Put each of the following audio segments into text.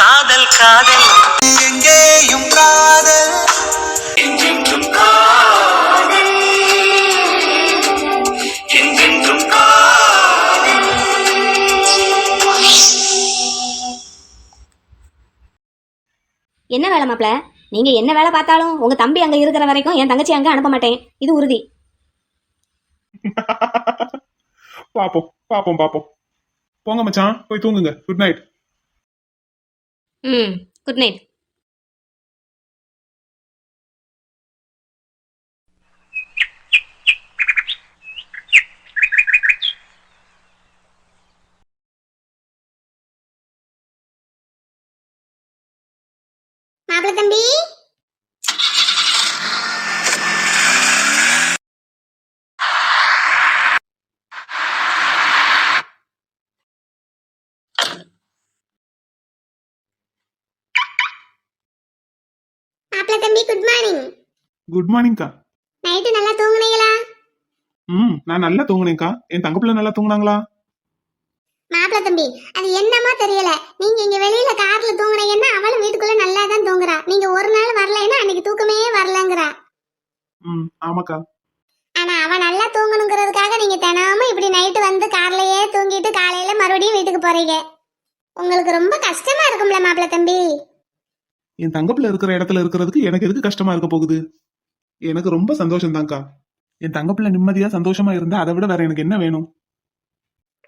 காதல் காதல். எங்கேயும் காதல். என்ன வேலை மாப்ள நீங்க என்ன வேலை பார்த்தாலும் உங்க தம்பி அங்க இருக்கிற வரைக்கும் என் தங்கச்சி அங்க அனுப்ப மாட்டேன். இது உறுதி. பாப்போம் பாப்போம் பாப்போம். போங்க மச்சான் போய் தூங்குங்க. குட் நைட் ம் குட் நைட் மாப்பிள்ள தம்பி மாப்பிள்ள தம்பி குட் மார்னிங் குட் மார்னிங்க்கா நைட்டு நல்லா தூங்குனீங்களா? ம் நான் நல்லா தூங்குனேன்க்கா என் தங்க பிள்ளை நல்லா தூங்குனாங்களா? மாப்பிள்ள தம்பி அது என்னமா தெரியல. நீங்க இங்க வெளியில கார்ல தூங்குனீங்கன்னா அவளும் வீட்டுக்குள்ள நல்லா தான் தூங்குறா. நீங்க ஒரு நாள் வரலைன்னா அன்னைக்கு தூக்கமே வரலங்கிறா. ம் ஆமாக்கா. ஆனா அவ நல்லா தூங்கணுங்கிறதுக்காக நீங்க தினமும் இப்படி நைட்டு வந்து கார்லயே தூங்கிட்டு காலையில மறுபடியும் வீட்டுக்கு போறீங்க. உங்களுக்கு ரொம்ப கஷ்டமா இருக்கும்ல மாப்பிள்ள தம்பி. என் தங்க பிள்ளை இருக்கிற இடத்துல இருக்கிறதுக்கு எனக்கு எதுக்கு கஷ்டமா இருக்க போகுது? எனக்கு ரொம்ப சந்தோஷம் தான்க்கா என் தங்க பிள்ளை நிம்மதியா சந்தோஷமா இருந்தா அதை விட வேற எனக்கு என்ன வேணும்?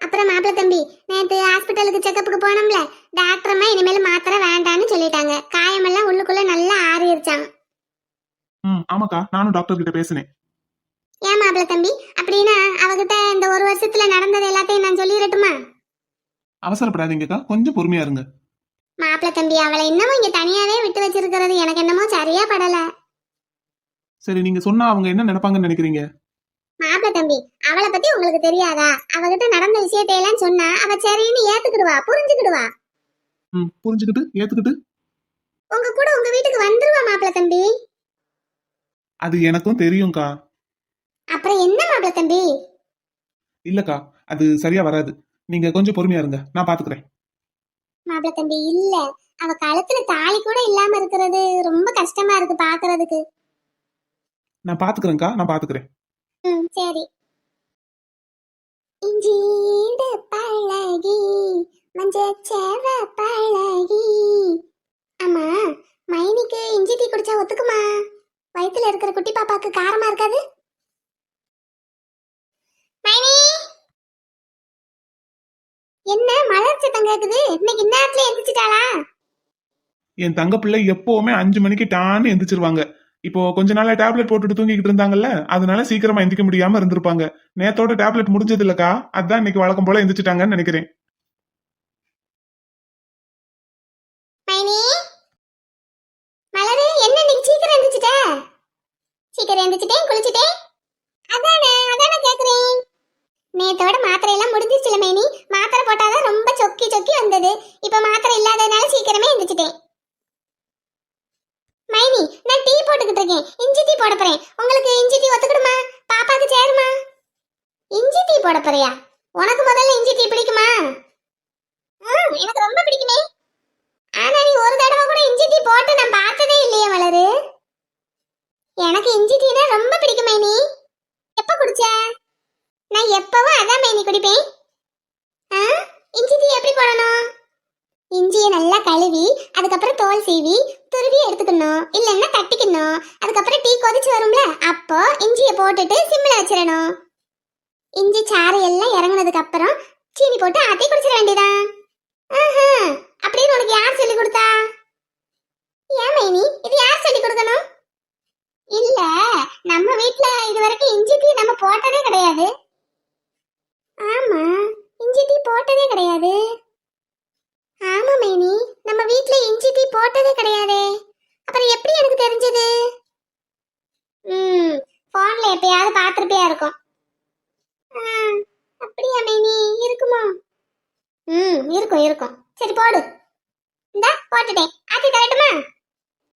அப்புறம் மாப்பிள்ள தம்பி நேத்து ஹாஸ்பிட்டலுக்கு செக்கப்புக்கு போனோம்ல டாக்டர் அம்மா இனிமேல் மாத்திரை வேண்டான்னு சொல்லிட்டாங்க. காயமெல்லாம் உள்ளுக்குள்ள நல்லா ஆறிடுச்சான் ம் ஆமாக்கா நானும் டாக்டர் கிட்ட பேசினேன். ஏன் மாப்பிள்ள தம்பி? அப்படின்னா அவகிட்ட இந்த ஒரு வருஷத்துல நடந்தது எல்லாத்தையும் நான் சொல்லிடட்டுமா? அவசரப்படாதீங்கக்கா கொஞ்சம் பொறுமையா இருங்க. மாப்பிள்ள தம்பி அவளை இன்னமும் இங்க தனியாவே விட்டு வச்சிருக்கிறது எனக்கு என்னமோ சரியா படல. சரி நீங்க சொன்னா அவங்க என்ன நினைப்பாங்கன்னு நினைக்கிறீங்க? மாப்பிள்ள தம்பி அவளை பத்தி உங்களுக்கு தெரியாதா? அவகிட்ட நடந்த விஷயத்தை எல்லாம் சொன்னா அவ சரின்னு ஏத்துக்கிடுவா புரிஞ்சுக்கிடுவா? ம் புரிஞ்சுக்கிட்டு ஏத்துக்கிட்டு. உங்க கூட உங்க வீட்டுக்கு வந்துருவா மாப்பிள்ள தம்பி? அது எனக்கும் தெரியும்க்கா. அப்புறம் என்ன மாப்பிள்ள தம்பி? இல்லக்கா அது சரியா வராது. நீங்க கொஞ்சம் பொறுமையா இருங்க நான் பாத்துக்கிறேன். மாப்பிள்ள தம்பி இல்ல. அவ கழுத்துல தாலி கூட இல்லாம இருக்கிறது ரொம்ப கஷ்டமா இருக்கு பாக்குறதுக்கு. நான் பாத்துக்கிறேன்க்கா நான் பாத்துக்கிறேன். ம் சரி. இஞ்சீடு பழகி மஞ்சச்சேவ பழகி. ஆமா மைனிக்கு இஞ்சி டீ குடிச்சா ஒத்துக்குமா? வயித்துல இருக்கிற குட்டி பாப்பாக்கு காரமா இருக்காது மைனி என்ன மலர் சத்தம் கேக்குது? இன்னைக்கு இந்நேரத்துல எந்திரிச்சிட்டாளா? என் தங்க பிள்ளை எப்பவுமே அஞ்சு மணிக்கு டான்னு எந்திரிச்சிருவாங்க. இப்போ கொஞ்ச நாளா டேப்லெட் போட்டுட்டு தூங்கிக்கிட்டு இருந்தாங்கல்ல அதனால சீக்கிரமா எந்திரிக்க முடியாம இருந்திருப்பாங்க. நேத்தோட டேப்லெட் முடிஞ்சது இல்லக்கா அதான் இன்னைக்கு வழக்கம் போல எந்திரிச்சிட்டாங்கன்னு நினைக்கிறேன். சீக்கிரம் எந்திரிச்சிட்டேன் குளிச்சிட்டேன். அதானே அதானே கேக்குறேன். நேத்தோட மாத்திரை எல்லாம் முடிஞ்சிருச்சுல மைனி. மாத்திரை போட்டாதான் ரொம்ப சொக்கி சொக்கி வந்தது. இப்ப மாத்திரை இல்லாததுனால சீக்கிரமே எந்திரிச்சிட்டேன். மைனி நான் டீ போட்டுக்கிட்டு இருக்கேன். இஞ்சி டீ போட போறேன். உங்களுக்கு இஞ்சி டீ ஒத்துக்கிடுமா? பாப்பாக்கு சேருமா? இஞ்சி டீ போட போறியா? உனக்கு முதல்ல இஞ்சி டீ பிடிக்குமா? எனக்கு ரொம்ப பிடிக்குமே. ஆனா நீ ஒரு தடவை கூட இஞ்சி டீ போட்டு நான் பார்த்ததே இல்லையே மலரு. எனக்கு இஞ்சி டீனா ரொம்ப பிடிக்குமே நீ எப்பவும் அதான் மேனி குடிப்பேன். ஆ? இஞ்சி டீ எப்படி போடணும்? இஞ்சியை நல்லா கழுவி அதுக்கப்புறம் தோல் சீவி துருவி எடுத்துக்கணும். இல்லைன்னா தட்டிக்கணும். அதுக்கப்புறம் டீ கொதிச்சு வரும்ல அப்போ இஞ்சியை போட்டுட்டு சிம்மில் வச்சிடணும். இஞ்சி சாறு எல்லாம் இறங்கினதுக்கு அப்புறம் சீனி போட்டு ஆட்டி குடிச்சிட வேண்டியதான் ஆஹா அப்படின்னு உனக்கு யார் சொல்லி கொடுத்தா? ஏன் மைனி இது யார் சொல்லி கொடுக்கணும்? இல்ல நம்ம வீட்ல இது வரைக்கும் இஞ்சி டீ நம்ம போட்டதே கிடையாது. ஆமா இஞ்சி டீ போட்டதே கிடையாது. ஆமா மைனி நம்ம வீட்ல இஞ்சி டீ போட்டதே கிடையாதே. அப்புறம் எப்படி எனக்கு தெரிஞ்சது? ம் போன்ல எப்பயாவது பார்த்துருப்பியா இருக்கும். ஆ, அப்படியா மைனி? இருக்குமா? ம் இருக்கும் இருக்கும். சரி போடு. இந்த போட்டுட்டேன். ஆத்தி தரட்டுமா?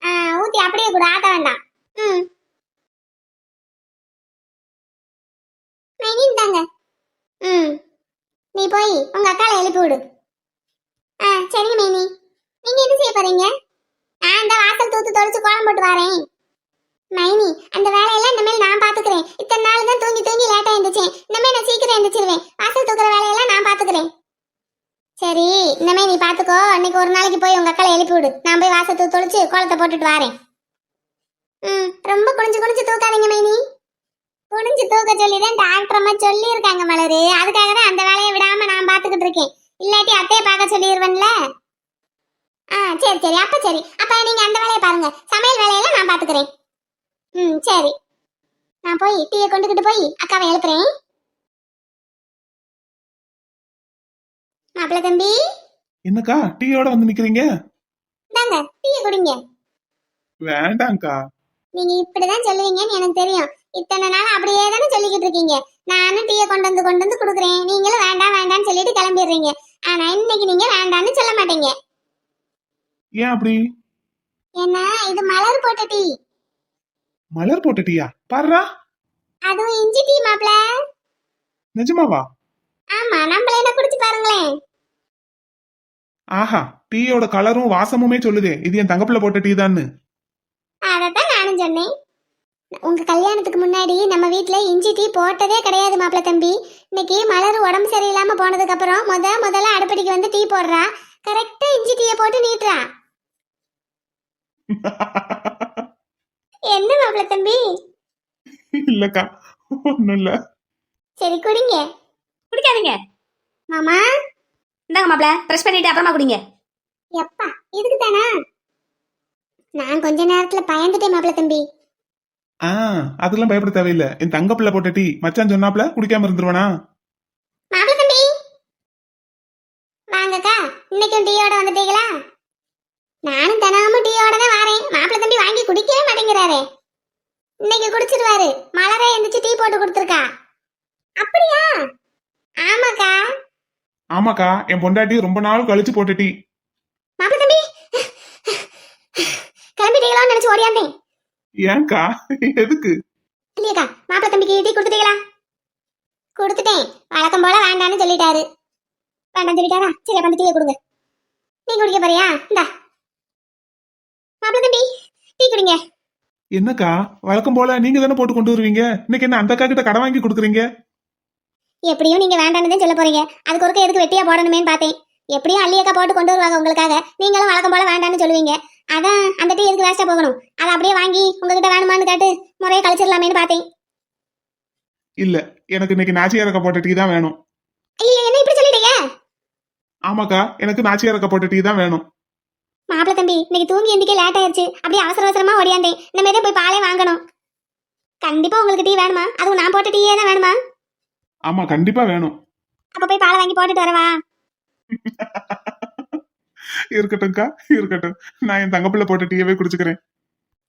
ஆ ஊத்தி அப்படியே கூட ஆத்த வேண்டாம். ம். மைனி இந்தாங்க. ம். நீ போய் உங்க அக்காவை எழுப்பி விடு. ஆ சரிங்க மேனி. நீங்க என்ன செய்ய போறீங்க? நான் இந்த வாசல் தூத்து தொலைச்சு கோலம் போட்டு வரேன். மைனி அந்த வேலையெல்லாம் இனிமேல் நான் பாத்துக்கிறேன். இத்தனை நாள் தான் தூங்கி தூங்கி லேட்டா இருந்துச்சேன் இனிமேல் நான் சீக்கிரம் எந்திரிச்சிருவேன். வாசல் தூக்குற வேலையெல்லாம் நான் பாத்துக்கிறேன். சரி இனிமே நீ பாத்துக்கோ. அன்னைக்கு ஒரு நாளைக்கு போய் உங்க அக்காவை எழுப்பி விடு. நான் போய் வாசல் தூத்து தொலைச்சு கோலத்தை போட்டுட்டு வரேன். ம் ரொம்ப குனிஞ்சு குனிஞ்சு தூக்காதீங்க மைனி. குனிஞ்சு தூக்க சொல்லி தான் டாக்டர் அம்மா சொல்லி இருக்காங்க மலரு. அதுக்காக தான் அந்த வேலையை விடாம நான் பாத்துக்கிட்டு இருக்கேன். இல்லாட்டி அத்தையை பார்க்க சொல்லிடுவேன்ல ஆ சரி சரி. அப்ப சரி. அப்ப நீங்க அந்த வேலையை பாருங்க. சமையல் வேலையெல்லாம் நான் பாத்துக்கிறேன் ம் சரி. நான் போய் டீயை கொண்டுகிட்டு போய் அக்காவை எழுப்புறேன். மாப்பிள்ள தம்பி. என்னக்கா டீயோட வந்து நிக்கிறீங்க? இந்தாங்க டீயை குடிங்க. வேண்டாம்க்கா. நீங்க இப்படிதான் சொல்லுவீங்கன்னு எனக்கு தெரியும். இத்தனை நாள் அப்படியே தானே சொல்லிக்கிட்டு இருக்கீங்க. நானும் டீயை கொண்டு வந்து கொண்டு வந்து கொடுக்குறேன். நீங்களும் வேண்டாம் வேண்டாம்னு சொல்லிட்டு கிளம்பிடுறீங்க. ஆனா இன்னைக்கு நீங்க வேண்டாம்னு சொல்ல மாட்டீங்க. ஏன் அப்படி? ஏன்னா இது மலர் போட்ட டீ. மலர் போட்ட டீயா? பாருடா. அதுவும் இஞ்சி டீ மாப்ள நிஜமாவா? ஆமா நம்மள என்ன குடிச்சு பாருங்களேன். ஆஹா டீயோட கலரும் வாசமுமே சொல்லுதே. இது என் தங்கப்பிள்ள போட்ட டீ நானும் சொன்னேன் உங்க கல்யாணத்துக்கு முன்னாடி நம்ம வீட்ல இஞ்சி டீ போட்டதே கிடையாது மாப்பிள தம்பி. இன்னைக்கு மலர் உடம்பு சரியில்லாம போனதுக்கு அப்புறம் முத முதல்ல அடுப்படிக்கு வந்து டீ போடுறா. கரெக்டா இஞ்சி டீயை போட்டு நீட்டுறா. என்ன மாப்பிள தம்பி? இல்லக்கா ஒண்ணும் இல்ல. சரி குடிங்க. குடிக்காதீங்க. மாமா? இந்தாங்க மாப்ள ப்ரெஷ் பண்ணிட்டு அப்புறமா குடிங்க. எப்பா இதுக்கு தானா? நான் கொஞ்ச நேரத்துல பயந்துட்டேன் மாப்பிள தம்பி. ஆ அதெல்லாம் பயப்பட தேவையில்ல. என் தங்கப்பிள்ள போட்ட டீ மச்சான் சொன்னாப்ல குடிக்காம இருந்துருவானா? மாப்பிள தம்பி. வாங்கக்கா இன்னைக்கும் டீயோட வந்துட்டீங்களா? நானும் தினமும் டீயோட தான் வரேன். மாப்பிள தம்பி வாங்கி குடிக்கவே மாட்டேங்கிறாரே. இன்னைக்கு குடிச்சிருவாரு. மலரே எந்திரிச்சு டீ போட்டு கொடுத்துருக்கா. அப்படியா? ஆமாக்கா. ஆமாக்கா என் பொண்டாட்டி ரொம்ப நாள் கழிச்சு போட்ட டீ. மாப்பிள தம்பி. கிளம்பிட்டீங்களான்னு நினைச்சு ஓடியாந்தேன். ஏன்க்கா? எதுக்கு? இல்லையக்கா மாப்பிள தம்பிக்கு டீ கொடுத்துட்டீங்களா? கொடுத்துட்டேன். வழக்கம் போல வேண்டான்னு சொல்லிட்டாரு. வேண்டாம் சொல்லிட்டாரா? சரி அப்ப டீயை கொடுங்க. நீ குடிக்க போறியா? இந்தா. மாப்பிள தம்பி டீ குடிங்க. என்னக்கா? வழக்கம் போல நீங்க தானே போட்டு கொண்டு வருவீங்க? இன்னைக்கு என்ன அந்த கிட்ட கடை வாங்கி கொடுக்குறீங்க? எப்படியும் நீங்க வேண்டான்னு தான் சொல்ல போறீங்க. அதுக்கு ஒருக்க எதுக்கு வெட்டியா போடணுமேன்னு பார்த்தேன். எப்படியும் அள்ளியக்கா போட்டு கொண்டு வருவாங்க உங்களுக்காக. நீங்களும் வழக்கம் போல வேண்டான்னு சொல்லுவீங்க. அதான் அந்த டீ எதுக்கு வேஸ்டா போகணும்? அதை அப்படியே வாங்கி உங்ககிட்ட வேணுமான்னு கேட்டு முறையை கழிச்சிடலாமேன்னு பார்த்தேன். இல்ல எனக்கு இன்னைக்கு நாச்சியார் அக்கா போட்ட டீ தான் வேணும். ஐயோ என்ன இப்படி சொல்லிட்டீங்க? ஆமாக்கா எனக்கு நாச்சியார் அக்கா போட்ட டீ தான் வேணும். மாப்பிள தம்பி இன்னைக்கு தூங்கி எந்திக்க லேட் ஆயிருச்சு. அப்படியே அவசர அவசரமா ஓடியாந்தேன். இந்த தான் போய் பாலே வாங்கணும். கண்டிப்பா உங்களுக்கு டீ வேணுமா? அதுவும் நான் போட்ட டீயே தான் வேணுமா? ஆமா கண்டிப்பா வேணும். அப்ப போய் பாலை வாங்கி போட்டுட்டு வரவா? இருக்கட்டும்க்கா இருக்கட்டும். நான் என் தங்கப்பிள்ள போட்ட டீயவே குடிச்சுக்கிறேன்.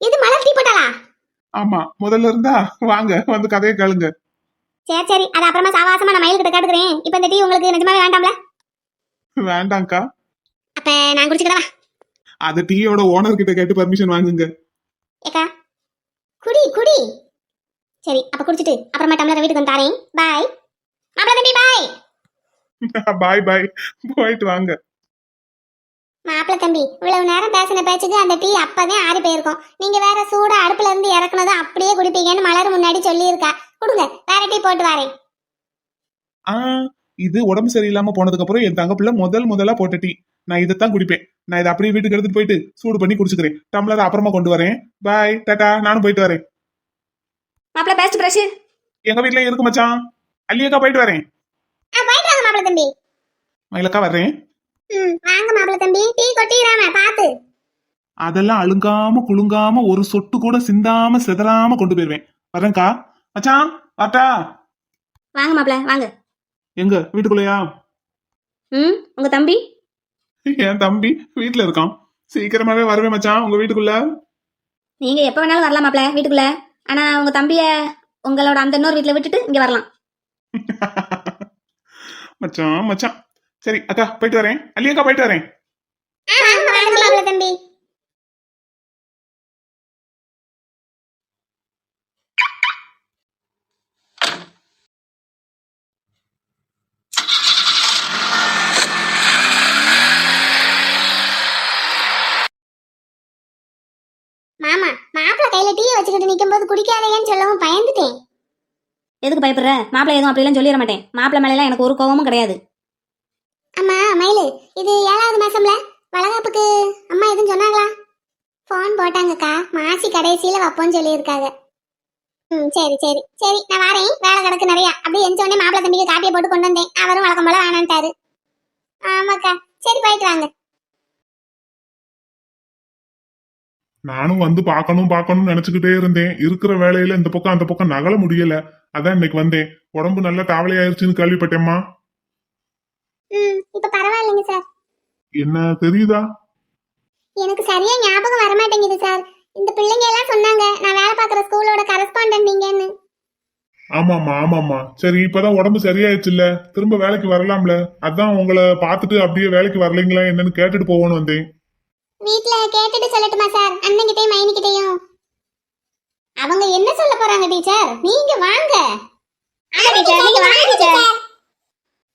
இது மலர் டீ போட்டாளா? ஆமா முதல்ல இருந்தா வாங்க வந்து கதையை கேளுங்க. சரி சரி. அது அப்புறமா சாவாசமா நான் மயில் கிட்ட கேட்டுக்கிறேன். இப்போ இந்த டீ உங்களுக்கு நிஜமாவே வேண்டாம்ல? வேண்டாம்க்கா. அப்ப நான் குடிச்சுக்கிறவா? அது டீயோட ஓனர் கிட்ட கேட்டு பர்மிஷன் வாங்குங்க. ஏக்கா குடி குடி. சரி அப்ப குடிச்சிட்டு அப்புறமா டம்ளர் வீட்டுக்கு வந்து தாரேன். பாய் மாப்பிள தம்பி பாய் பாய் பாய் போயிட்டு வாங்க. மாப்பிள தம்பி இவ்வளவு நேரம் பேசின பேச்சுக்கு அந்த டீ அப்பதான் ஆறி போயிருக்கும். நீங்க வேற சூடா அடுப்புல இருந்து இறக்குனதும் அப்படியே குடிப்பீங்கன்னு மலர் முன்னாடி சொல்லியிருக்கா. கொடுங்க வேற டீ போட்டு வரேன். ஆ இது உடம்பு சரியில்லாம போனதுக்கு அப்புறம் என் தங்கப்பிள்ள முதல் முதலா போட்ட டீ. நான் இதைத்தான் குடிப்பேன். நான் இதை அப்படியே வீட்டுக்கு எடுத்துட்டு போயிட்டு சூடு பண்ணி குடிச்சுக்கிறேன். டம்ளர் அப்புறமா கொண்டு வரேன். பாய் டாடா நானும் போயிட்டு வரேன். மாப்ள பேஸ்ட் ப்ரஷ் எங்க வீட்லயும் இருக்கு மச்சான். அல்லியக்கா போயிட்டு வரேன். மாப்பிள தம்பி. மயிலக்கா வர்றேன். ம் வாங்க மாப்பிள தம்பி. டீ கொட்டிடாம பாத்து. அதெல்லாம் அழுங்காம குலுங்காம ஒரு சொட்டு கூட சிந்தாம சிதறாம கொண்டு போயிருவேன். வரேன்க்கா மச்சான் வாட்டா. வாங்க மாப்ள வாங்க. எங்க வீட்டுக்குள்ளயா? ம் உங்க தம்பி? என் தம்பி வீட்டுல இருக்கான். சீக்கிரமாவே வருவேன் மச்சான் உங்க வீட்டுக்குள்ள. நீங்க எப்ப வேணாலும் வரலாம் மாப்ள வீட்டுக்குள்ள. ஆனா உங்க தம்பிய உங்களோட அந்த இன்னொரு வீட்ல விட்டுட்டு இங்க வரலாம். மச்சான் மச்சான். சரி அக்கா போயிட்டு வரேன். அல்லியக்கா போயிட்டு வரேன். தம்பி. மாமா மாப்பிள்ள கையில டீ வச்சுக்கிட்டு நிக்கும் போது குடிக்காதேன்னு சொல்லவும் பயந்துட்டேன். எதுக்கு பயப்படுற? மாப்பிள்ளை எதுவும் அப்படிலாம் சொல்லிட மாட்டேன். மாப்பிள்ளை மேலாம் எனக்கு ஒரு கோவமும் கிடையாது. அம்மா மயிலு இது ஏழாவது மாசம்ல வளகாப்புக்கு அம்மா எதுவும் சொன்னாங்களா? ஃபோன் போட்டாங்கக்கா. மாசி கடைசியில வைப்போம்னு சொல்லியிருக்காங்க. ம் சரி சரி சரி நான் வரேன். வேலை கிடக்கு நிறையா. அப்படியே எந்த மாப்பிள்ளை தம்பிக்கு காப்பியை போட்டு கொண்டு வந்தேன். அவரும் வழக்கம் போல வேணான்ட்டாரு. ஆமாக்கா சரி போயிட்டு வாங்க. நானும் வந்து பார்க்கணும் பார்க்கணும்னு நினைச்சுக்கிட்டே இருந்தேன். இருக்கிற வேலையில இந்த பக்கம் அந்த பக்கம் நகல முடியல. அதான் இன்னைக்கு வந்தேன். உடம்பு நல்லா தாவலையாயிருச்சுன்னு கேள்விப்பட்டேம்மா. ம் இப்போ பரவாயில்லைங்க சார். என்ன தெரியுதா? எனக்கு சரியா ஞாபகம் வர மாட்டேங்குது சார். இந்த பிள்ளைங்க எல்லாம் சொன்னாங்க நான் வேலை பார்க்குற ஸ்கூலோட கரஸ்பாண்டன்ட் நீங்கன்னு. ஆமாம்மா ஆமாம்மா. சரி இப்பதான் உடம்பு சரியாயிடுச்சுல்ல. திரும்ப வேலைக்கு வரலாம்ல. அதான் உங்களை பார்த்துட்டு அப்படியே வேலைக்கு வரலைங்களா என்னன்னு கேட்டுட்டு போவோன்னு வந்தேன். வீட்ல கேட்டுட்டு சொல்லட்டுமா சார்? அண்ணன்கிட்டயும் மைனிக்கிட்டயும். அவங்க என்ன சொல்ல போறாங்க டீச்சர்? நீங்க வாங்க. ஆமா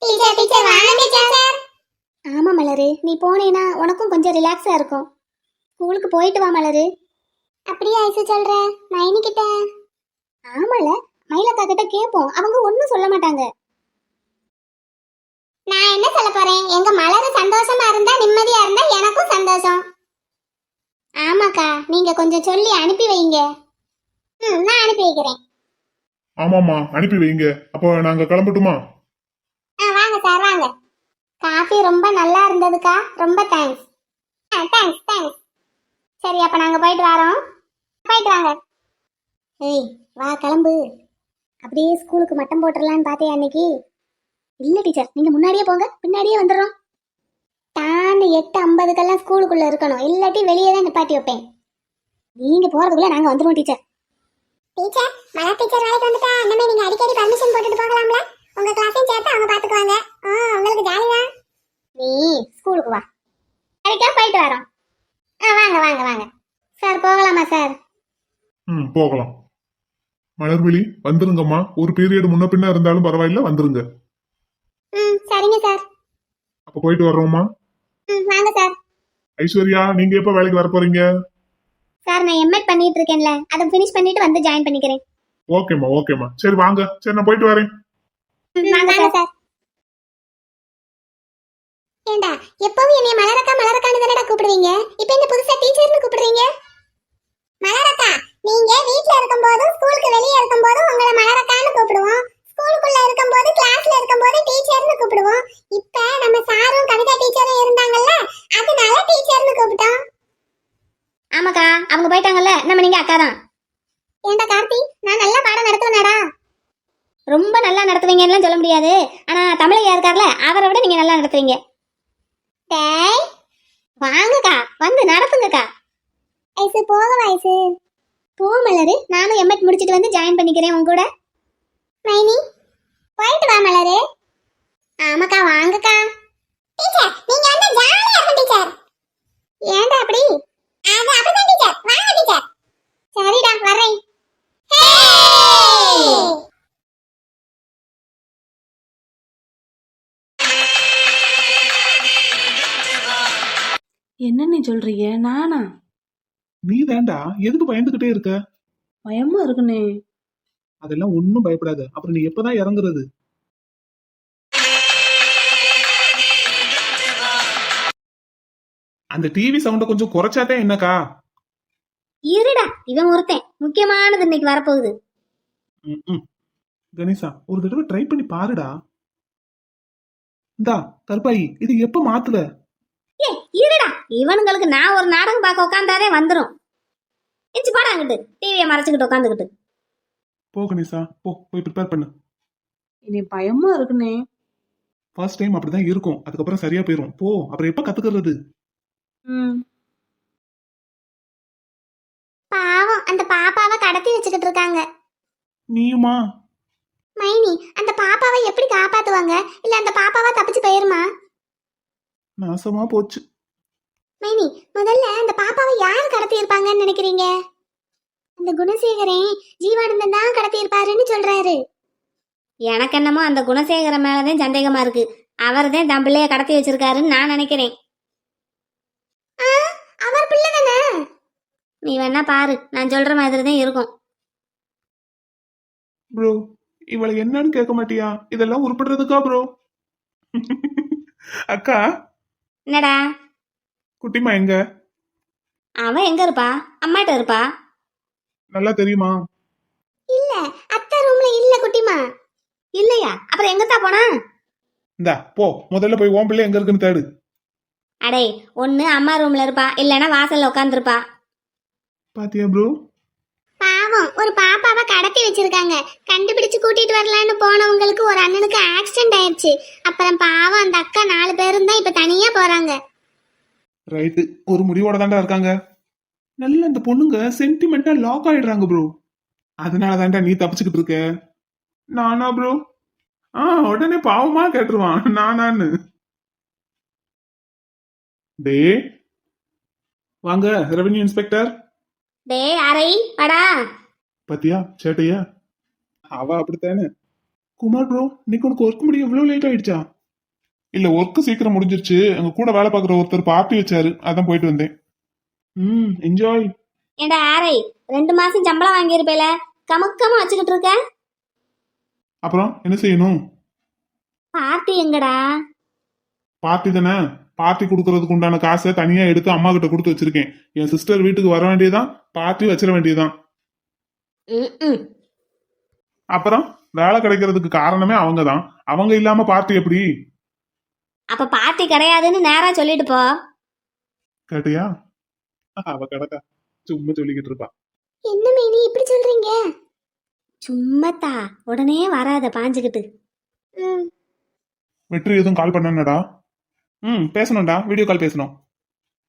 டீச்சர் டீச்சர் வாங்க டீச்சர். ஆமா மலரு. நீ போனேனா உனக்கும் கொஞ்சம் ரிலாக்ஸா இருக்கும். ஸ்கூலுக்கு போயிட்டு வா மலரு. அப்படியே ஐசு சொல்ற? மைனி கிட்ட ஆமால. மயிலக்கா கிட்ட கேட்போம் அவங்க ஒன்னும் சொல்ல மாட்டாங்க. நான் என்ன சொல்ல போறேன்? எங்க மலரு சந்தோஷமா இருந்தா நிம்மதியா இருந்தா எனக்கும் சந்தோஷம். ஆமாக்கா நீங்க கொஞ்சம் சொல்லி அனுப்பி வைங்க. ம் நான் அனுப்பி வைக்கிறேன். ஆமாம்மா அனுப்பி வைங்க. அப்போ நாங்க கிளம்பட்டுமா? ஆ வாங்க சார் வாங்க. காஃபி ரொம்ப நல்லா இருந்ததுக்கா. ரொம்ப தேங்க்ஸ் ஆ தேங்க்ஸ் தேங்க்ஸ் சரி அப்ப நாங்க போயிட்டு வரோம். போயிட்டு வாங்க. ஏய் வா கிளம்பு. அப்படியே ஸ்கூலுக்கு மட்டம் போட்டுடலான்னு பார்த்தியா அன்னைக்கு? இல்ல டீச்சர் நீங்க முன்னாடியே போங்க பின்னாடியே வந்துடுறோம். தாண்டு எட்டு ஐம்பதுக்கெல்லாம் ஸ்கூலுக்குள்ள இருக்கணும். இல்லாட்டி வெளியே தான் நிப்பாட்டி வைப்பேன். நீங்க போறதுக்குள்ள நாங்க வந்துருவோம் டீச்சர். டீச்சர் மலர் டீச்சர் வேலைக்கு வந்துட்டா அண்ணமே நீங்க அடிக்கடி பர்மிஷன் போட்டுட்டு போகலாம்ல? உங்க கிளாஸையும் சேர்த்து அவங்க பாத்துக்குவாங்க ஆ உங்களுக்கு ஜாலியா நீ ஸ்கூலுக்கு வா. சரிக்கா போயிட்டு வரோம். ஆ வாங்க வாங்க வாங்க. சார் போகலாமா சார்? ம் போகலாம். மலர்விழி வந்துருங்கம்மா. ஒரு பீரியட் முன்ன பின்ன இருந்தாலும் பரவாயில்ல வந்துருங்க. ம் சரிங்க சார். அப்ப போயிட்டு வர்றோம்மா. ம் வாங்க சார். ஐஸ்வர்யா நீங்க எப்ப வேலைக்கு வர போறீங்க? சார் நான் எம்எட் பண்ணிட்டு இருக்கேன்ல. அதை ஃபினிஷ் பண்ணிட்டு வந்து ஜாயின் பண்ணிக்கிறேன். ஓகேம்மா ஓகேம்மா. சரி வாங்க. சரி நான் போயிட்டு வரேன். வாங்க சார். ஏண்டா எப்பவும் என்னைய மலரக்கா மலரக்கான்னு தானடா கூப்பிடுவீங்க? இப்போ என்ன புதுசா டீச்சர்னு கூப்பிடுறீங்க? மலரக்கா நீங்க வீட்ல இருக்கும்போதும் ஸ்கூலுக்கு வெளியே இருக்கும்போதும் உங்களை மலரக்கான்னு கூப்பிடுவோம். ஸ்கூலுக்குள்ள இருக்கும்போது கிளாஸ்ல இருக்கும்போது டீச்சர்னு கூப்பிடுவோம். இப்ப நம்ம சாரும் கவிதா டீச்சரும் இருந்தாங்கல்ல அதனால டீச்சர்னு கூப்பிட்டோம். ஆமாக்கா அவங்க போயிட்டாங்கல்ல நம்ம நீங்க அக்கா தான் ஏண்டா கார்த்தி நான் நல்லா பாடம் நடத்துவேனாடா? ரொம்ப நல்லா நடத்துவீங்கன்னு சொல்ல முடியாது. ஆனா தமிழையா இருக்கார்ல அவரை விட நீங்க நல்லா நடத்துவீங்க. டேய் வாங்கக்கா வந்து நடத்துங்கக்கா. ஐசு போக வயசு போ மலரு நானும் எம்எட் முடிச்சிட்டு வந்து ஜாயின் பண்ணிக்கிறேன் உன் கூட. மைனி போயிட்டு வா மலரு. ஆமாக்கா வாங்கக்கா. டீச்சர் நீங்க வந்து ஜாலியா இருக்கும் டீச்சர். ஏன்டா அப்படி? அது அப்படிதான் டீச்சர். வாங்க டீச்சர். சரிடா வரேன் என்ன நீ சொல்றீங்க? நானா? நீ தாண்டா எதுக்கு பயந்துகிட்டே இருக்க? பயமா இருக்குனே அதெல்லாம் ஒன்னும் பயப்படாத. அப்புறம் நீ எப்பதான் இறங்குறது? அந்த டிவி சவுண்ட கொஞ்சம் குறைச்சாதே என்னக்கா? இருடா இவன் ஒருத்தன். முக்கியமானது இன்னைக்கு வரப்போகுது. கணேசா ஒரு தடவை ட்ரை பண்ணி பாருடா. இந்தா கருப்பாயி இது எப்ப மாத்துவ? ஏ இருடா. இவனுங்களுக்கு நான் ஒரு நாடகம் பார்க்க உட்காந்தாலே வந்துடும் எச்சு பாடா அங்கிட்டு. டிவியை மறைச்சுக்கிட்டு உட்காந்துக்கிட்டு போ கணேசா போ போய் ப்ரிப்பேர் பண்ணு. என்னை பயமா இருக்குனே ஃபர்ஸ்ட் டைம் அப்படிதான் இருக்கும். அதுக்கப்புறம் சரியா போயிரும். போ அப்புறம் எப்ப கத்துக்கிறது? ம். பாவம் அந்த பாப்பாவை கடத்தி வச்சுக்கிட்டு இருக்காங்க. நீயுமா? மைனி அந்த பாப்பாவை எப்படி காப்பாத்துவாங்க? இல்ல அந்த பாப்பாவா தப்பிச்சு போயிருமா? நாசமா போச்சு. மைனி முதல்ல அந்த பாப்பாவை யார் கடத்தி இருப்பாங்கன்னு நினைக்கிறீங்க? அந்த குணசேகரன் ஜீவானந்தன் தான் கடத்தி இருப்பாருன்னு சொல்றாரு. எனக்கு என்னமோ அந்த குணசேகரன் மேலதான் சந்தேகமா இருக்கு. அவர் தான் தன் பிள்ளைய கடத்தி வச்சிருக்காருன்னு நான் நினைக்கிறேன். அவர் பிள்ளை தானே? நீ வேணா பாரு நான் சொல்ற மாதிரி தான் இருக்கும். ப்ரோ இவளை என்னன்னு கேட்க மாட்டியா? இதெல்லாம் உருப்படுறதுக்கா ப்ரோ? அக்கா? என்னடா? குட்டிமா எங்க? அவன் எங்க இருப்பா? அம்மாட்ட இருப்பா? நல்லா தெரியுமா? இல்ல அத்தை ரூம்ல இல்ல குட்டிமா. இல்லையா? அப்புறம் எங்கத்தான் போனா? இந்தா போ. முதல்ல போய் ஓம் பிள்ளை எங்க இருக்குன்னு தேடு. அடே ஒன்னு அம்மா ரூம்ல இருப்பா இல்லைன்னா வாசல்ல உட்காந்துருப்பா பாத்தியா ப்ரோ பாவம் ஒரு பாப்பாவை கடத்தி வச்சிருக்காங்க. கண்டுபிடிச்சு கூட்டிட்டு வரலான்னு போனவங்களுக்கு ஒரு அண்ணனுக்கு ஆக்சிடென்ட் ஆயிடுச்சு அப்புறம் பாவம் அந்த அக்கா நாலு பேரும் தான் இப்ப தனியா போறாங்க. ரைட்டு ஒரு முடிவோட தாண்டா இருக்காங்க. நல்ல இந்த பொண்ணுங்க சென்டிமெண்டா லாக் ஆயிடுறாங்க ப்ரோ அதனால தாண்டா நீ தப்பிச்சுக்கிட்டு இருக்க. நானா ப்ரோ ஆ உடனே பாவமா கேட்டுருவான். நானான்னு. டே. வாங்க ரெவென்யூ இன்ஸ்பெக்டர் டே அரை வாடா. பாத்தியா சேட்டையா? அவ அப்படித்தானே? குமார் ப்ரோ இன்னைக்கு உனக்கு ஒர்க் முடிய இவ்வளவு லேட் ஆயிடுச்சா? இல்ல ஒர்க் சீக்கிரம் முடிஞ்சிருச்சு. எங்க கூட வேலை பார்க்குற ஒருத்தர் பார்ட்டி வச்சாரு. அதான் போயிட்டு வந்தேன். ம் என்ஜாய் ஏண்டா ஆரை ரெண்டு மாசம் சம்பளம் வாங்கியிருப்பேல கமக்கமா வச்சுக்கிட்டு இருக்க? அப்புறம் என்ன செய்யணும்? பார்ட்டி எங்கடா? பார்ட்டி தானே? பார்ட்டி கொடுக்கறதுக்கு உண்டான காசை தனியா எடுத்து அம்மா கிட்ட கொடுத்து வச்சிருக்கேன். என் சிஸ்டர் வீட்டுக்கு வர வேண்டியதான் பார்ட்டி வச்சிட ம். அப்புறம் வேலை கிடைக்கிறதுக்கு காரணமே அவங்க தான் அவங்க இல்லாம பார்ட்டி எப்படி? அப்ப பார்ட்டி கிடையாதுன்னு நேரா சொல்லிட்டு போ. கேட்டியா? அவ கிடக்கா சும்மா சொல்லிக்கிட்டு இருப்பா. என்ன மேனி இப்படி சொல்றீங்க? சும்மத்தா உடனே வராத பாஞ்சுக்கிட்டு. வெற்றி எதுவும் கால் பண்ணனடா? ம் பேசணும்டா வீடியோ கால் பேசணும்.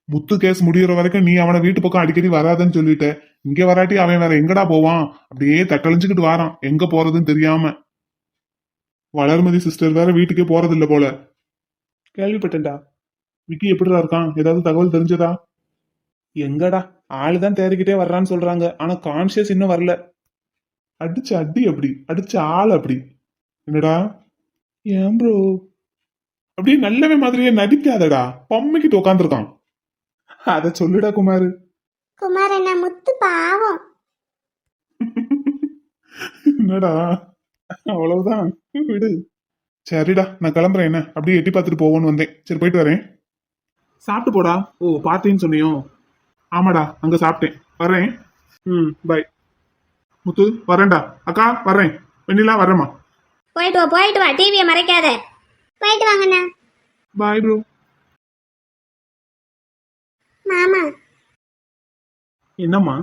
முத்து கேஸ் முடியற வரைக்கும் நீ அவனை வீட்டு பக்கம் அடிக்கடி வராதன்னு சொல்லிட்ட. இங்க வராட்டி அவன் வேற எங்கடா போவான்? அப்படியே தட்டழிஞ்சுக்கிட்டு வாரான். எங்க போறதுன்னு தெரியாம. வளர்மதி சிஸ்டர் வேற வீட்டுக்கே போறது இல்ல போல. கேள்விப்பட்டேன்டா. விக்கி எப்படிடா இருக்கான்? ஏதாவது தகவல் தெரிஞ்சதா? எங்கடா? ஆளு தான் தேடிக்கிட்டே வர்றான்னு சொல்றாங்க. ஆனா கான்சியஸ் இன்னும் வரல. அடிச்ச அடி அப்படி அடிச்ச ஆள் அப்படி. என்னடா? ஏன் ப்ரோ அப்படியே நல்லவன் மாதிரியே நடிக்காதடா. பொம்மைக்கிட்டு உட்காந்துருக்கான் அத சொல்லுடா குமாரு. குமார் அண்ணா முத்து பாவம். என்னடா? அவ்வளவுதான். விடு. சரிடா நான் கிளம்புறேன். என்ன? அப்படியே எட்டி பார்த்துட்டு போவோன்னு வந்தேன். சரி போயிட்டு வரேன். சாப்பிட்டு போடா. ஓ பார்ட்டின்னு சொன்னியோ. ஆமாடா அங்க சாப்பிட்டேன். வரேன் ம் பை முத்து வரேன்டா அக்கா வரேன் வெண்ணிலா வரேம்மா போயிட்டு வா போயிட்டு வா. டிவியை மறைக்காத. போயிட்டு வாங்கண்ணா பாய் ப்ரோ மாமா. என்னம்மா?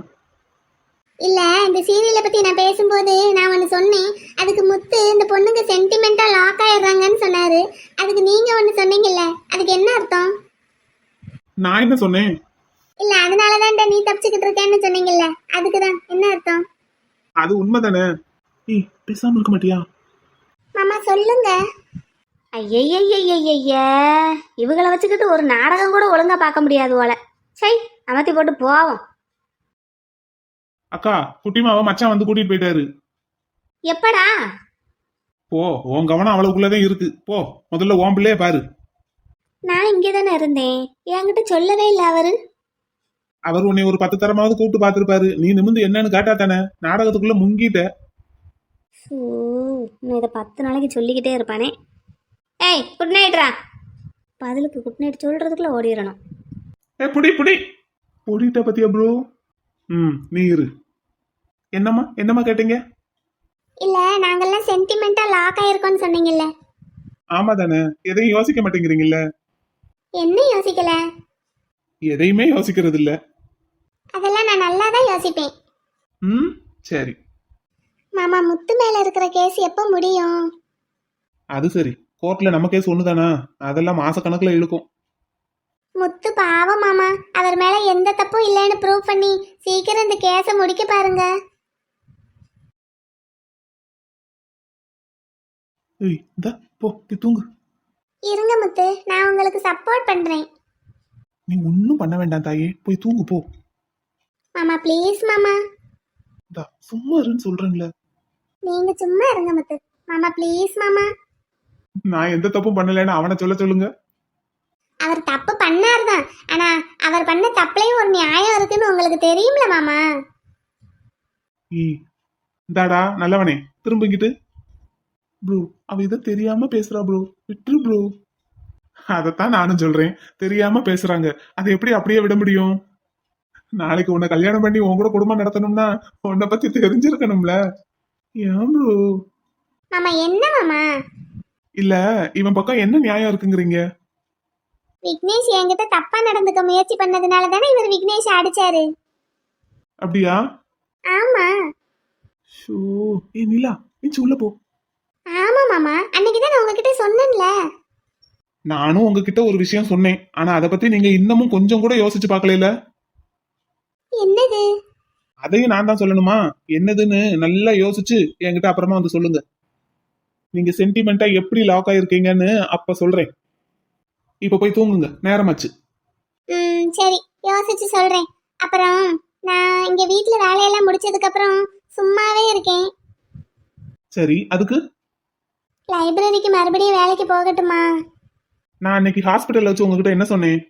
இல்ல இந்த சீரியலை பத்தி நான் பேசும்போது நான் ஒன்னு சொன்னேன். அதுக்கு முத்து இந்த பொண்ணுங்க சென்டிமெண்டா லாக் ஆயிடுறாங்கன்னு சொன்னாரு. அதுக்கு நீங்க ஒன்னு சொன்னீங்கல்ல அதுக்கு என்ன அர்த்தம்? நான் என்ன சொன்னேன்? இல்ல அதனாலதான் நீ தப்பிச்சுக்கிட்டு இருக்கேன்னு சொன்னீங்கல்ல. அதுக்குதான். என்ன அர்த்தம்? அது உண்மைதானே? ஏய் பேசாம இருக்க மாட்டியா? மாமா சொல்லுங்க. ஐயய்யய்யய்யய்ய இவங்கள வச்சுக்கிட்டு ஒரு நாடகம் கூட ஒழுங்கா பார்க்க முடியாது போல. சை அமர்த்தி போட்டு போவோம். அக்கா குட்டிமாவை மச்சான் வந்து கூட்டிட்டு போயிட்டாரு. எப்படா? போ உன் கவனம் அவளுக்குள்ளதான் இருக்கு. போ முதல்ல உன் பிள்ளைய பாரு. நான் இங்கே தானே இருந்தேன். என்கிட்ட சொல்லவே இல்லை அவரு. அவர் உன்னை ஒரு பத்து தரமாவது கூப்பிட்டு பார்த்திருப்பாரு. நீ நிமிந்து என்னன்னு கேட்டா தானே? நாடகத்துக்குள்ள முங்கிட்ட. இன்னும் இதை பத்து நாளைக்கு சொல்லிக்கிட்டே இருப்பானே. ஏய் குட் நைட்ரா பதிலுக்கு குட் நைட் சொல்றதுக்குள்ள ஓடிடணும் ஏ புடி புடி. புடிட்ட பத்தியா ப்ரோ ம் நீ இரு. என்னம்மா என்னம்மா கேட்டீங்க? இல்ல நாங்கெல்லாம் சென்டிமெண்டா லாக் ஆயிருக்கோம்னு சொன்னீங்கல்ல. ஆமா தானே. எதையும் யோசிக்க மாட்டேங்கிறீங்கல்ல? என்ன யோசிக்கல? எதையுமே யோசிக்கிறது இல்ல அதெல்லாம் நான் நல்லா தான் யோசிப்பேன். ம் சரி. மாமா முத்து மேல இருக்கிற கேஸ் எப்போ முடியும்? அது சரி. கோர்ட்ல நம்ம கேஸ் ஒண்ணுதானா? அதெல்லாம் மாசக்கணக்குல இழுக்கும். முத்து பாவம் மாமா. அவர் மேல எந்த தப்பும் இல்லைன்னு ப்ரூவ் பண்ணி சீக்கிரம் இந்த கேஸை முடிக்க பாருங்க. ஏய் இந்த போ போய் தூங்கு. இருங்க முத்து நான் உங்களுக்கு சப்போர்ட் பண்றேன். நீ ஒன்னும் பண்ண வேண்டாம் தாயே. போய் தூங்கு போ. மாமா ப்ளீஸ் மாமா. இந்தா சும்மா இருன்னு சொல்றேன்ல. நீங்க சும்மா இருங்க முத்து. மாமா ப்ளீஸ் மாமா. நான் எந்த தப்பும் பண்ணலைன்னு அவனை சொல்ல சொல்லுங்க. அவர் தப்பு பண்ணார் தான் ஆனா அவர் பண்ண தப்புலயும் ஒரு நியாயம் இருக்குன்னு உங்களுக்கு தெரியும்ல மாமா. ஏய் இந்தாடா நல்லவனே. திரும்பிக்கிட்டு ப்ரோ அவ இதை தெரியாம பேசுறா ப்ரோ. விட்டுரு ப்ரோ. அதைத்தான் நானும் சொல்றேன். தெரியாம பேசுறாங்க. அதை எப்படி அப்படியே விட முடியும்? நாளைக்கு உன்னை கல்யாணம் பண்ணி உன் கூட குடும்பம் நடத்தணும்னா உன்னை பத்தி தெரிஞ்சிருக்கணும்ல. ஏன் ப்ரோ மாமா என்ன மாமா? இல்ல இவன் பக்கம் என்ன நியாயம் இருக்குங்கிறீங்க? விக்னேஷ் என்கிட்ட தப்பா நடந்துக்க முயற்சி பண்ணதுனால தானே இவர் விக்னேஷ் அடிச்சாரு. அப்படியா? ஆமா. ஷோ ஏ நிலா நீ உள்ள போ. ஆமா மாமா அன்னைக்கு தான் நான் உங்ககிட்ட சொன்னேன்ல. நானும் உங்ககிட்ட ஒரு விஷயம் சொன்னேன். ஆனா அதை பத்தி நீங்க இன்னமும் கொஞ்சம் கூட யோசிச்சு பார்க்கல என்னது? அதையும் நான் தான் சொல்லணுமா? என்னதுன்னு நல்லா யோசிச்சு என்கிட்ட அப்புறமா வந்து சொல்லுங்க. நீங்க சென்டிமெண்டா எப்படி லாக் ஆயிருக்கீங்கன்னு அப்ப சொல்றேன். இப்ப போய் தூங்குங்க. நேரமாச்சு. ம் சரி. யோசிச்சு சொல்றேன். அப்புறம் நான் இங்க வீட்ல வேலையெல்லாம் முடிச்சதுக்கு அப்புறம் சும்மாவே இருக்கேன். சரி அதுக்கு? லைப்ரரிக்கு மறுபடியும் வேலைக்கு போகட்டுமா? நான் அன்னைக்கு ஹாஸ்பிட்டல்ல வச்சு உங்ககிட்ட என்ன சொன்னேன்?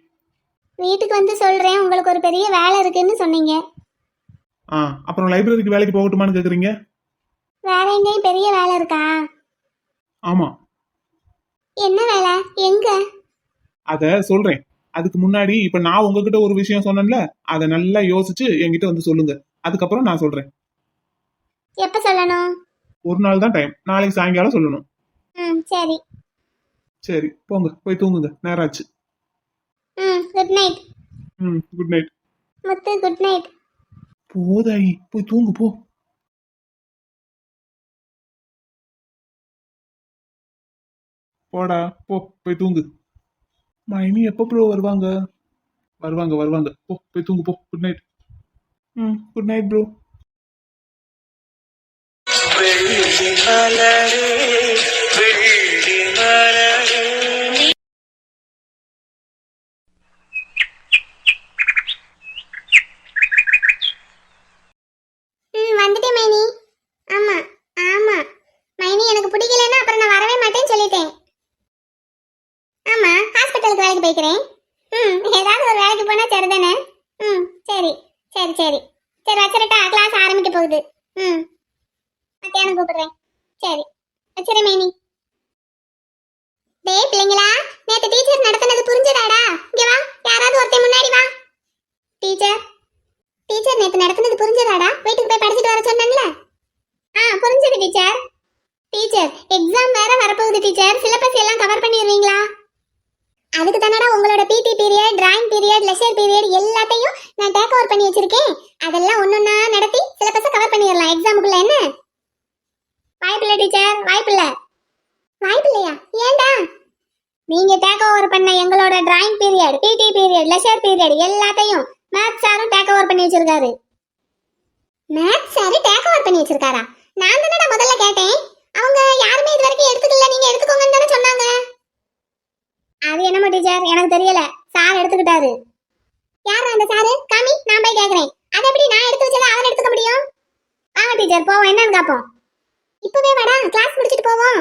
வீட்டுக்கு வந்து சொல்றேன் உங்களுக்கு ஒரு பெரிய வேலை இருக்குன்னு சொன்னீங்க. ஆ அப்புறம் லைப்ரரிக்கு வேலைக்கு போகட்டுமான்னு கேக்குறீங்க? வேற எங்கேயும் பெரிய வேலை இருக்கா? ஆமா. என்ன வேலை? எங்க? அத சொல்றேன். அதுக்கு முன்னாடி இப்ப நான் உங்ககிட்ட ஒரு விஷயம் சொன்னேன்ல அதை நல்லா யோசிச்சு என்கிட்ட வந்து சொல்லுங்க. அதுக்கப்புறம் நான் சொல்றேன். எப்ப சொல்லணும்? ஒரு நாள் தான் டைம் நாளைக்கு சாயங்காலம் சொல்லணும். ம் சரி. சரி போங்க. போய் தூங்குங்க. நேரம் ஆச்சு. ம் குட் நைட் ம் good night Muthu good night போதாயி போய் தூங்கு போ. போடா போ போய் தூங்கு. மைனி எப்போ ப்ரோ வருவாங்க? வருவாங்க வருவாங்க. போ போய் தூங்கு போ. குட் நைட் ம் குட் நைட் ப்ரோ வெள்ளி மலரே வெள்ளி மலரே ம் வந்துட்டேன் மைனி ஆமா ஆமா மைனி எனக்கு பிடிக்கலன்னா அப்புறம் நான் வரவே மாட்டேன்னு சொல்லிட்டேன் ஆமா ஹாஸ்பிட்டலுக்கு வேலைக்கு போய்க்கிறேன் ம் ஏதாவது ஒரு வேலைக்கு போனா சரிதானே ம் சரி சரி சரி சரி வச்சிரட்டா கிளாஸ் ஆரம்பிக்க போகுது ம் மத்தியானம் கூப்பிடுறேன் சரி வச்சிரேன் மைனி டேய் பிள்ளைங்களா நேத்து டீச்சர் நடத்தினது புரிஞ்சதாடா இங்க வா யாராவது ஒருத்தன் முன்னாடி வா டீச்சர் டீச்சர் நேத்து நடத்தினது புரிஞ்சதாடா வீட்டுக்கு போய் படிச்சுட்டு வர சொன்னேன்ல ஆ புரிஞ்சது டீச்சர் டீச்சர் எக்ஸாம் வேற வரப்போகுது டீச்சர் சிலபஸ் எல்லாம் கவர் பண்ணிடுவீங்களா அதுக்கு தானடா உங்களோட PT period drawing period leisure period எல்லாத்தையும் நான் டேக் ஓவர் பண்ணி வச்சிருக்கேன். அதெல்லாம் ஒன்னொன்னா நடத்தி சிலபஸை கவர் பண்ணிடலாம். எக்ஸாமுக்குள்ள என்ன? வாய்ப்பில்லை டீச்சர் வாய்ப்பில்லை வாய்ப்பில்லையா ஏண்டா நீங்க டேக் ஓவர் பண்ண எங்களோட drawing period PT period leisure period எல்லாத்தையும் மேத்ஸ் சாரும் டேக் ஓவர் பண்ணி வச்சிருக்காரு. மேத்ஸ் சாரு டேக் ஓவர் பண்ணி வச்சிருக்காரா? நான் தானடா முதல்ல கேட்டேன். அவங்க யாருமே இது வரைக்கும் எடுத்துக்கல நீங்க எடுத்துக்கோங்கன்னு தானே சொன்னாங்க. அது என்னமோ டீச்சர் எனக்கு தெரியல. சார் எடுத்துக்கிட்டாரு. யார் அந்த சாரு? காமி நான் போய் கேக்குறேன். அது எப்படி நான் எடுத்து வச்சதை அவர் எடுத்துக்க முடியும்? வாங்க டீச்சர் போவோம். என்னன்னு காப்போம். இப்பவே வாடா கிளாஸ் முடிச்சிட்டு போவோம்.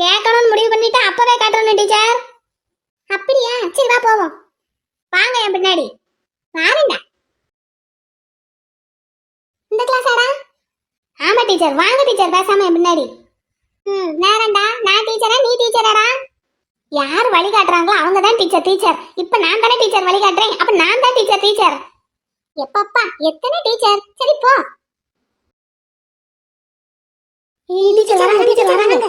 கேட்கணும்னு முடிவு பண்ணிட்டு அப்பவே காட்டணும் டீச்சர். அப்படியா? சரி வா போவோம். வாங்க என் பின்னாடி. வாருங்க இந்த கிளாஸ் ஆடா. ஆமா டீச்சர் வாங்க டீச்சர் பேசாம என் பின்னாடி. ம் நேரம்டா. நான் டீச்சரா நீ டீச்சராடா யார் வழி காட்டுறாங்களோ அவங்க தான் டீச்சர் டீச்சர் இப்ப நான் தானே டீச்சர் வழி காட்டுறேன். அப்ப நான் தான் டீச்சர் டீச்சர் எப்பப்பா எத்தனை டீச்சர் சரி போ. டீச்சர் வராங்க டீச்சர் வராங்க.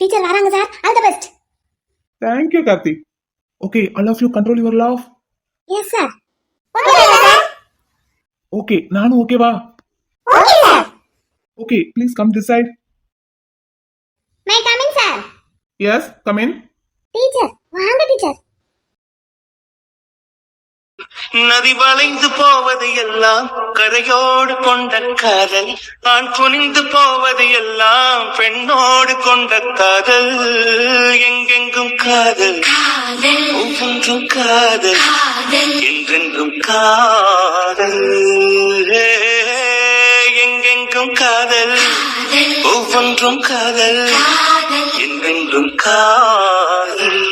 டீச்சர் வராங்க sir. All the best. Thank you Karthik okay I love you control your love yes sir okay sir okay நானும் ஓகேவா okay sir okay please come this side my coming sir yes come in teacher நதி வளைந்து போவது எல்லாம் கரையோடு கொண்ட காதல். ஆண் குனிந்து போவது எல்லாம் பெண்ணோடு கொண்ட காதல். எங்கெங்கும் காதல். ஒவ்வொன்றும் காதல். என்றென்றும் காதல். எங்கெங்கும் காதல். ஒவ்வொன்றும் காதல். என்றென்றும் காதல்.